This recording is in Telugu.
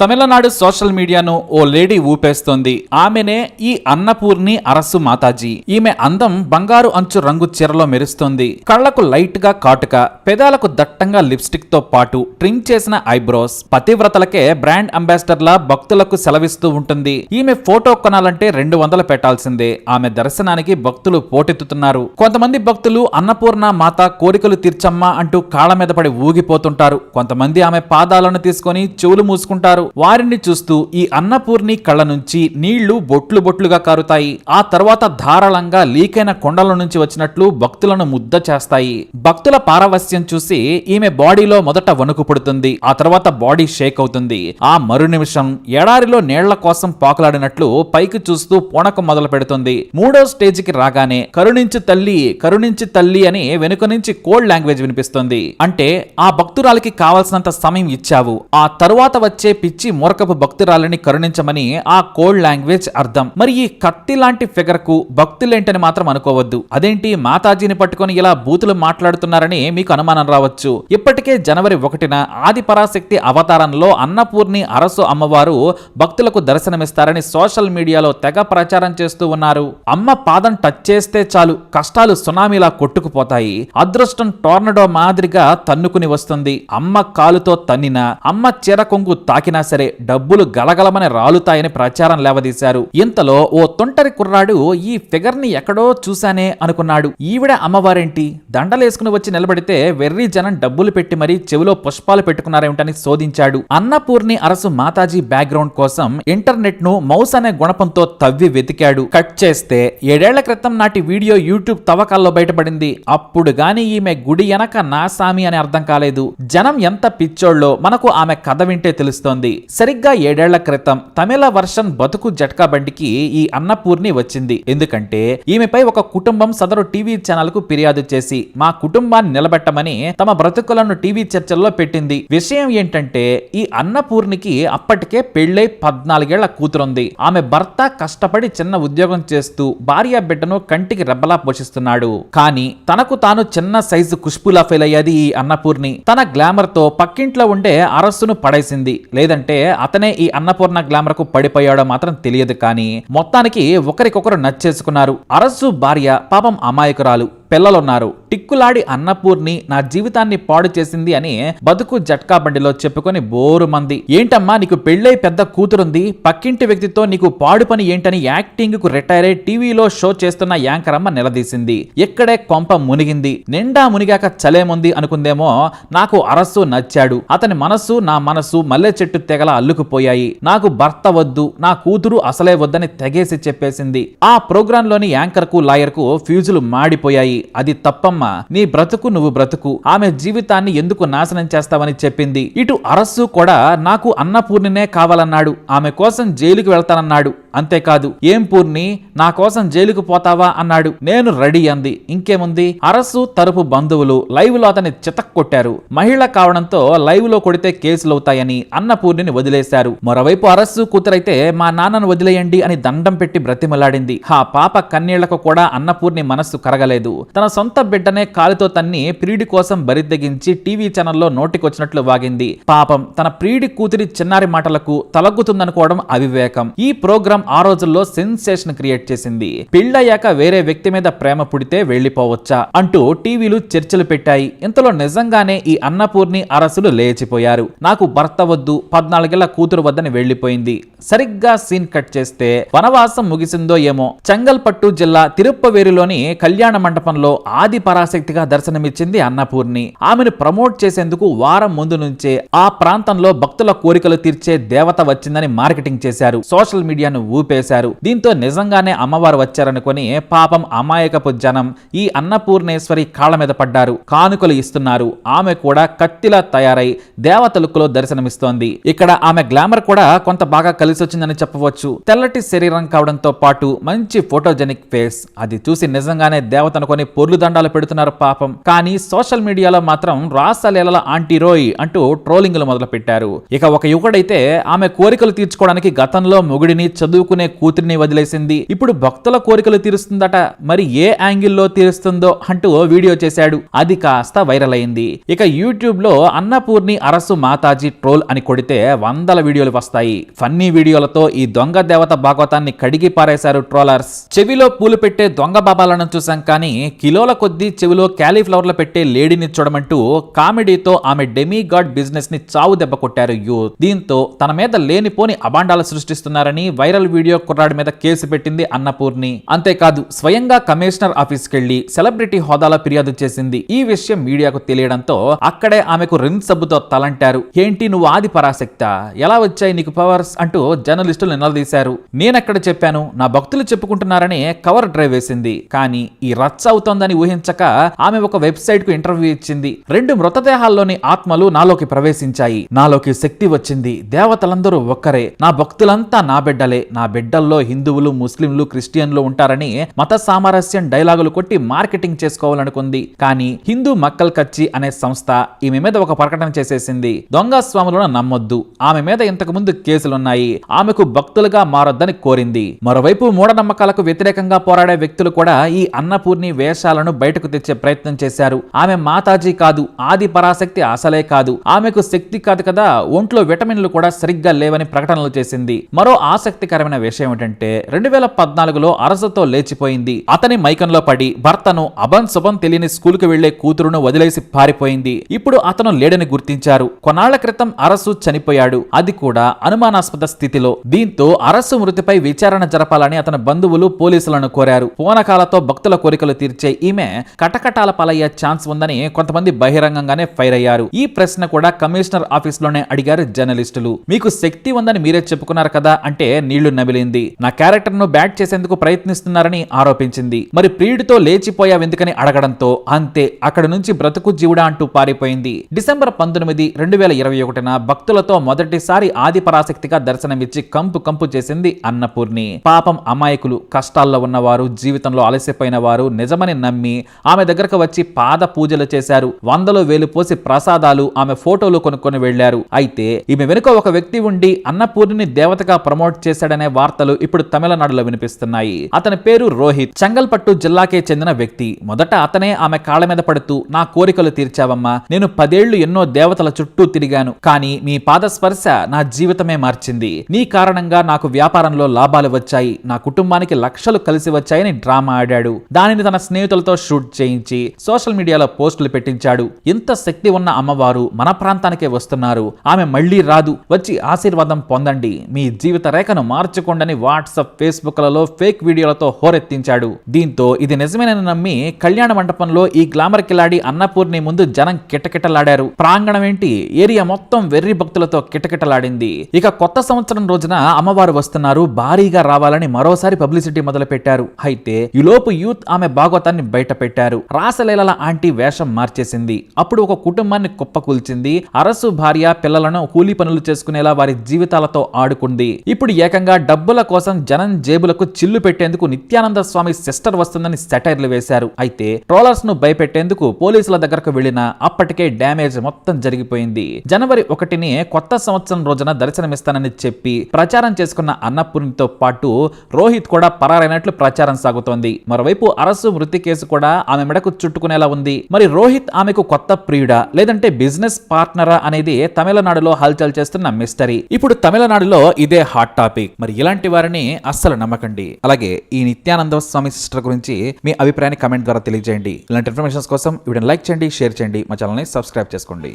తమిళనాడు సోషల్ మీడియాను ఓ లేడీ ఊపేస్తోంది. ఆమెనే ఈ అన్నపూర్ణి అరసు మాతాజీ. ఈమె అందం బంగారు అంచు రంగు చీరలో మెరుస్తోంది. కళ్ళకు లైట్గా కాటుక పెదాలకు దట్టంగా లిప్స్టిక్తో పాటు ట్రిమ్ చేసిన ఐబ్రోస్ పతివ్రతలకే బ్రాండ్ అంబాసిడర్లా భక్తులకు సెలవిస్తూ ఉంటుంది. ఈమె ఫోటో కొనాలంటే రెండు వందలు పెట్టాల్సిందే. ఆమె దర్శనానికి భక్తులు పోటెత్తుతున్నారు. కొంతమంది భక్తులు అన్నపూర్ణ మాత కోరికలు తీర్చమ్మా అంటూ కాళ్ళ మీద పడి ఊగిపోతుంటారు. కొంతమంది ఆమె పాదాలను తీసుకొని చెవులు మూసుకుంటారు. వారిని చూస్తూ ఈ అన్నపూర్ణి కళ్ళ నుంచి నీళ్ళు బొట్లు బొట్లుగా కారుతాయి. ఆ తర్వాత ధారాళంగా లీకైన కొండల నుంచి వచ్చినట్లు భక్తులను ముద్ద చేస్తాయి. భక్తుల పారవస్యం చూసి ఈమె బాడీలో మొదట వణుకు పుడుతుంది. ఆ తర్వాత బాడీ షేక్ అవుతుంది. ఆ మరు నిమిషం ఎడారిలో నీళ్ళ కోసం పాకులాడినట్లు పైకి చూస్తూ పూనకం మొదలు పెడుతుంది. మూడో స్టేజ్కి రాగానే కరుణించి తల్లి కరుణించి తల్లి అని వెనుక నుంచి కోల్డ్ లాంగ్వేజ్ వినిపిస్తుంది. అంటే ఆ భక్తురాలికి కావాల్సినంత సమయం ఇచ్చావు. ఆ తరువాత వచ్చే పిచ్చి మూర్ఖపు భక్తురాలిని కరుణించమని ఆ కోల్డ్ లాంగ్వేజ్ అర్థం. మరి ఈ కత్తి లాంటి ఫిగర్కు భక్తులేంటని మాత్రం అనుకోవద్దు. అదేంటి మాతాజీని పట్టుకొని ఇలా బూతులు మాట్లాడుతున్నారని మీకు అనుమానం రావచ్చు. ఇప్పటికే జనవరి ఒకటిన ఆది పరాశక్తి అవతారంలో అన్నపూర్ణి అరసు అమ్మవారు భక్తులకు దర్శనమిస్తారని సోషల్ మీడియాలో తెగ ప్రచారం చేస్తూ ఉన్నారు. అమ్మ పాదం టచ్ చేస్తే చాలు కష్టాలు సునామీలా కొట్టుకుపోతాయి. అదృష్టం టోర్నడో మాదిరిగా తన్నుకుని వస్తుంది. అమ్మ కాలుతో తన్నినా అమ్మ చీర కొంగు తాకినా సరే డబ్బులు గలగలమని రాలుతాయని ప్రచారం లేవదీశారు. ఇంతలో ఓ తొంటరి కుర్రాడు ఈ ఫిగర్ని ఎక్కడో చూశానే అనుకున్నాడు. ఈవిడ అమ్మవారేంటి? దండలేసుకుని వచ్చి నిలబడితే వెర్రి జనం డబ్బులు పెట్టి మరీ చెవిలో పుష్పాలు పెట్టుకున్నారేమిటని శోధించాడు. అన్నపూర్ణి అరసు మాతాజీ బ్యాక్గ్రౌండ్ కోసం ఇంటర్నెట్ను మౌస్ అనే గుణపంతో తవ్వి వెతికాడు. కట్ చేస్తే ఏడేళ్ళ క్రితం నాటి వీడియో యూట్యూబ్ తవ్వకాల్లో బయటపడింది. అప్పుడు గాని ఈమె గుడి వెనక నా సామి అని అర్థం కాలేదు. జనం ఎంత పిచ్చోళ్ళో మనకు ఆమె కథ వింటే తెలుస్తోంది. సరిగ్గా ఏడేళ్ళ క్రితం తమిళ వర్షన్ బతుకు జట్కా బండికి ఈ అన్నపూర్ణి వచ్చింది. ఎందుకంటే ఈమెపై ఒక కుటుంబం సదరు టీవీ ఛానల్కు ఫిర్యాదు చేసి మా కుటుంబాన్ని నిలబెట్టమని తమ బ్రతుకులను టీవీ చర్చల్లో పెట్టింది. విషయం ఏంటంటే ఈ అన్నపూర్ణికి అప్పటికే పెళ్ళై పద్నాలుగేళ్ళ కూతురుంది. ఆమె భర్త కష్టపడి చిన్న ఉద్యోగం చేస్తూ భార్య బిడ్డను కంటికి రెబ్బలా పోషిస్తున్నాడు. కానీ తనకు తాను చిన్న సైజు కుష్పులా ఫెయిల్ అయ్యేది ఈ అన్నపూర్ణి. తన గ్లామర్తో పక్కింట్లో ఉండే అరస్సును పడేసింది. లేదంటే అతనే ఈ అన్నపూర్ణ గ్లామర్కు పడిపోయాడో మాత్రం తెలియదు కానీ మొత్తానికి ఒకరికొకరు నచ్చేసుకున్నారు. అరస్సు భార్య పాపం అమాయకురాలు. పిల్లలున్నారు. టిక్కులాడి అన్నపూర్ణి నా జీవితాన్ని పాడు చేసింది అని బతుకు జట్కా బండిలో చెప్పుకొని బోరు మంది. ఏంటమ్మా నీకు పెళ్ళై పెద్ద కూతురుంది? పక్కింటి వ్యక్తితో నీకు పాడు పని ఏంటని యాక్టింగ్కు రిటైర్ అయి టీవీలో షో చేస్తున్న యాంకర్ అమ్మ నిలదీసింది. ఎక్కడే కొంప మునిగింది. నిండా మునిగాక చలేముంది అనుకుందేమో నాకు అరస్సు నచ్చాడు. అతని మనస్సు నా మనస్సు మల్లె చెట్టు తెగల అల్లుకుపోయాయి. నాకు భర్త వద్దు నా కూతురు అసలే వద్దని తెగేసి చెప్పేసింది. ఆ ప్రోగ్రాంలోని యాంకర్కు లాయర్కు ఫ్యూజులు మాడిపోయాయి. అది తప్పమ్మా నీ బ్రతుకు నువ్వు బ్రతుకు ఆమె జీవితాన్ని ఎందుకు నాశనం చేస్తావని చెప్పింది. ఇటు అరస్సు కూడా నాకు అన్నపూర్ణినే కావాలన్నాడు ఆమె కోసం జైలుకి వెళ్తానన్నాడు. అంతేకాదు ఏం పూర్ణి నా కోసం జైలుకు పోతావా అన్నాడు. నేను రెడీ అంది. ఇంకేముంది? అరస్సు తరపు బంధువులు లైవ్లో అతన్ని చితక్కొట్టారు. మహిళ కావడంతో లైవ్లో కొడితే కేసులవుతాయని అన్నపూర్ణిని వదిలేశారు. మరోవైపు అరస్సు కూతురైతే మా నాన్నను వదిలేయండి అని దండం పెట్టి బ్రతిమలాడింది. ఆ పాప కన్నీళ్ళకు కూడా అన్నపూర్ణి మనస్సు కరగలేదు. తన సొంత బిడ్డనే కాలితో తన్ని ప్రియుడి కోసం బరితెగించి టీవీ ఛానల్లో నోటికొచ్చినట్లు వాగింది. పాపం తన ప్రియుడి కూతురి చిన్నారి మాటలకు తలగ్గుతుందనుకోవడం అవివేకం. ఈ ప్రోగ్రాం ఆ రోజుల్లో సెన్సేషన్ క్రియేట్ చేసింది. పెళ్ళయ్యాక వేరే వ్యక్తి మీద ప్రేమ పుడితే వెళ్ళిపోవచ్చా అంటూ టీవీలు చర్చలు పెట్టాయి. ఇంతలో నిజంగానే ఈ అన్నపూర్ణి అరసులు లేచిపోయారు. నాకు భర్త వద్దు పద్నాలుగేళ్ళ కూతురు వద్దని వెళ్ళిపోయింది సరిగ్గా సీన్ కట్ చేస్తే వనవాసం ముగిసిందో ఏమో. చెంగల్పట్టు జిల్లా తిరుప్పవేరులోని కళ్యాణ మండపంలో ఆది పరాశక్తిగా దర్శనమిచ్చింది అన్నపూర్ణి. ఆమెను ప్రమోట్ చేసేందుకు వారం ముందు నుంచే ఆ ప్రాంతంలో భక్తుల కోరికలు తీర్చే దేవత వచ్చిందని మార్కెటింగ్ చేశారు. సోషల్ మీడియాను ఊపేశారు. దీంతో నిజంగానే అమ్మవారు వచ్చారనుకొని పాపం అమాయకపు జనం ఈ అన్నపూర్ణేశ్వరి కాళ్ళ మీద పడ్డారు. కానుకలు ఇస్తున్నారు. ఆమె కూడా కత్తిలా తయారై దేవత లుక్ దర్శనమిస్తోంది. ఇక్కడ ఆమె గ్లామర్ కూడా కొంత బాగా కలిసి వచ్చిందని చెప్పవచ్చు. తెల్లటి శరీరం కావడంతో పాటు మంచి ఫోటోజెనిక్ ఫేస్. అది చూసి నిజంగానే దేవత అనుకొని పొర్లు దండాలు పెడుతున్నారు పాపం. కానీ సోషల్ మీడియాలో మాత్రం రాసలీలల ఆంటీ రోయ్ అంటూ ట్రోలింగ్లు మొదలు పెట్టారు ఇక ఒక యువకుడైతే ఆమె కోరికలు తీర్చుకోవడానికి గతంలో మొగుడిని చదువుకునే కూతురిని వదిలేసింది. ఇప్పుడు భక్తుల కోరికలు తీరుస్తుందట. మరి ఏ యాంగిల్లో తీరుస్తుందో అంటూ వీడియో చేశాడు. అది కాస్త వైరల్ అయింది. ఇక యూట్యూబ్లో అన్నపూర్ణి అరసు మాతాజీ ట్రోల్ అని కొడితే వందల వీడియోలు వస్తాయి. ఫన్నీ వీడియోలతో ఈ దొంగ దేవత భాగవతాన్ని కడిగి పారేశారు ట్రోలర్స్. చెవిలో పూలు పెట్టే దొంగ బాబాలను చూసాం కానీ కిలోల కొద్దీ చెవిలో క్యాలీఫ్లవర్లు పెట్టే లేడీని చూడమంటూ కామెడీతో ఆమె డెమీ గాడ్ బిజినెస్ని చావు దెబ్బ కొట్టారు యూత్. దీంతో తన మీద లేనిపోని అబాండాలు సృష్టిస్తున్నారని వైరల్ వీడియో కుర్రాడి మీద కేసు పెట్టింది అన్నపూర్ణి. అంతేకాదు స్వయంగా కమిషనర్ ఆఫీస్కి వెళ్ళి సెలబ్రిటీ హోదాలో ఫిర్యాదు చేసింది. ఈ విషయం మీడియాకు తెలియడంతో అక్కడే ఆమెకు రిన్ సబ్బుతో తలంటారు. ఏంటి నువ్వు ఆది పరాశక్త? ఎలా వచ్చాయి నీకు పవర్స్ అంటూ జర్నలిస్టులు నిలదీశారు. నేనెక్కడ చెప్పాను? నా భక్తులు చెప్పుకుంటున్నారని కవర్ డ్రైవ్ వేసింది. కానీ ఈ రచ్చ అవుతోందని ఊహించక ఆమె ఒక వెబ్సైట్కు ఇంటర్వ్యూ ఇచ్చింది. రెండు మృతదేహాల్లోని ఆత్మలు నాలోకి ప్రవేశించాయి. నాలోకి శక్తి వచ్చింది. దేవతలందరూ ఒక్కరే. నా భక్తులంతా నా బిడ్డలే. నా బిడ్డల్లో హిందువులు ముస్లింలు క్రిస్టియన్లు ఉంటారని మత సామరస్యం డైలాగులు కొట్టి మార్కెటింగ్ చేసుకోవాలనుకుంది. కానీ హిందూ మక్కల్ కచ్చి అనే సంస్థ ఈమె మీద ఒక ప్రకటన చేసేసింది. దొంగ స్వాములను నమ్మొద్దు. ఆమె మీద ఇంతకు ముందు కేసులున్నాయి. ఆమెకు భక్తులుగా మారొద్దని కోరింది. మరోవైపు మూఢనమ్మకాలకు వ్యతిరేకంగా పోరాడే వ్యక్తులు కూడా ఈ అన్నపూర్ణి వేషాలను బయటకు తెచ్చే ప్రయత్నం చేశారు. ఆమె మాతాజీ కాదు ఆది పరాశక్తి అసలే కాదు. ఆమెకు శక్తి కాదు కదా ఒంట్లో విటమిన్లు కూడా సరిగ్గా లేవని ప్రకటనలు చేసింది. మరో ఆసక్తికరమైన విషయం ఏమిటంటే రెండు వేల పద్నాలుగులో అరసతో లేచిపోయింది. అతని మైకంలో పడి భర్తను అభన్ శుభం తెలియని స్కూలుకు వెళ్ళే కూతురును వదిలేసి పారిపోయింది. ఇప్పుడు అతను లేడని గుర్తించారు. కొన్నాళ్ళ క్రితం అరసు చనిపోయాడు. అది కూడా అనుమానాస్పద స్థితిలో. దీంతో అరసు మృతిపై విచారణ జరపాలని అతని బంధువులు పోలీసులను కోరారు. పూనకాలతో భక్తుల కోరికలు తీర్చి ఈమె కటకటాల పాలయ్యే ఛాన్స్ ఉందని కొంతమంది బహిరంగంగానే ఫైర్ అయ్యారు. ఈ ప్రశ్న కూడా కమిషనర్ ఆఫీస్లోనే అడిగారు జర్నలిస్టులు. మీకు శక్తి ఉందని మీరే చెప్పుకున్నారు కదా అంటే నీళ్ళు నమిలింది. నా క్యారెక్టర్ను బ్యాట్ చేసేందుకు ప్రయత్నిస్తున్నారని ఆరోపించింది. మరి ప్రియుడితో లేచిపోయావెందుకని అడగడంతో? అంతే అక్కడ నుంచి బ్రతుకు జీవుడా అంటూ పారిపోయింది. డిసెంబర్ పంతొమ్మిది రెండు వేల ఇరవై ఒకటిన భక్తులతో మొదటిసారి ఆది పరాశక్తిగా దర్శనమిచ్చి కంపు కంపు చేసింది అన్నపూర్ణి. పాపం అమాయకులు కష్టాల్లో ఉన్నవారు జీవితంలో అలసిపోయిన వారు నిజమని నమ్మి ఆమె దగ్గరకు వచ్చి పాద పూజలు చేశారు. వందలో వేలు పోసి ప్రసాదాలు ఆమె ఫోటోలు కొనుక్కొని వెళ్ళారు అయితే ఈమె వెనుక ఒక వ్యక్తి ఉండి అన్నపూర్ణిని దేవతగా ప్రమోట్ చేశాడనే వార్తలు ఇప్పుడు తమిళనాడులో వినిపిస్తున్నాయి. అతని పేరు రోహిత్. చెంగల్పట్టు జిల్లాకే చెందిన వ్యక్తి. మొదట అతనే ఆమె కాళ్ళ మీద పడుతూ నా కోరికలు తీర్చావమ్మా. నేను పదేళ్ళు ఎన్నో దేవతల చుట్టూ తిరిగాను. కానీ మీ పాద స్పర్శ నా జీవితమే మార్చింది. నీ కారణంగా నాకు వ్యాపారంలో లాభాలు వచ్చాయి. నా కుటుంబానికి లక్షలు కలిసి వచ్చాయని డ్రామా ఆడాడు. దానిని తన స్నేహితులతో షూట్ చేయించి సోషల్ మీడియాలో పోస్టులు పెట్టించాడు. ఇంత శక్తి ఉన్న అమ్మవారు మన ప్రాంతానికే వస్తున్నారు. ఆమె మళ్ళీ రాదు. వచ్చి ఆశీర్వాదం పొందండి. మీ జీవిత రేఖను మార్చుకోండని వాట్సాప్ ఫేస్బుక్లలో ఫేక్ వీడియోలతో హోరెత్తించాడు. దీంతో ఇది నిజమేనని నమ్మి కళ్యాణ మండపంలో ఈ గ్లామర్ కిలాడి అన్నపూర్ణి ముందు జనం కిటకిటలాడారు. ప్రాంగణం ఏంటి? ఏరియా మొత్తం వెర్రి భక్తులతో కిటకిటలాడింది. ఇక కొత్త సంవత్సరం రోజున అమ్మవారు వస్తున్నారు. భారీగా రావాలని మరోసారి పబ్లిసిటీ మొదలు పెట్టారు అయితే ఈలోపు యూత్ ఆమె భాగవతాన్ని బయట పెట్టారు. రాసలీలల ఆంటీ వేషం మార్చేసింది. అప్పుడు ఒక కుటుంబాన్ని కుప్పకూల్చింది. అరసు భార్య పిల్లలను కూలీ పనులు చేసుకునేలా వారి జీవితాలతో ఆడుకుంది. ఇప్పుడు ఏకంగా డబ్బుల కోసం జనం జేబులకు చిల్లు పెట్టేందుకు నిత్యానంద స్వామి సిస్టర్ వస్తుందని సెటైర్లు వేశారు. అయితే ట్రోలర్స్ను భయపెట్టేందుకు పోలీసుల దగ్గరకు వెళ్ళిన అప్పటికే డ్యామేజ్ మొత్తం జరిగిపోయింది. జనవరి ఒకటిని కొత్త సంవత్సరం రోజున దర్శనమిస్తానని చెప్పి ప్రచారం చేసుకున్న అన్నపూర్ణితో పాటు రోహిత్ కూడా పరారైనట్లు ప్రచారం సాగుతోంది. మరోవైపు అరసు మృతి కేసు కూడా ఆమె మెడకు చుట్టుకునేలా ఉంది. మరి రోహిత్ ఆమెకు కొత్త ప్రియుడా? లేదంటే బిజినెస్ పార్ట్నరా అనేది తమిళనాడులో హల్చల్ చేస్తున్న మిస్టరీ. ఇప్పుడు తమిళనాడులో ఇదే హాట్ టాపిక్. మరి ఇలాంటి వారిని అస్సలు నమ్మకండి. అలాగే ఈ నిత్యానంద స్వామి సిస్టర్ గురించి మీ అభిప్రాయాన్ని కమెంట్ ద్వారా తెలియజేయండి. ఇలాంటి ఇన్ఫర్మేషన్స్ కోసం వీడియోని లైక్ చేయండి షేర్ చేయండి. మా ఛానల్ని సబ్స్క్రైబ్ చేసుకోండి.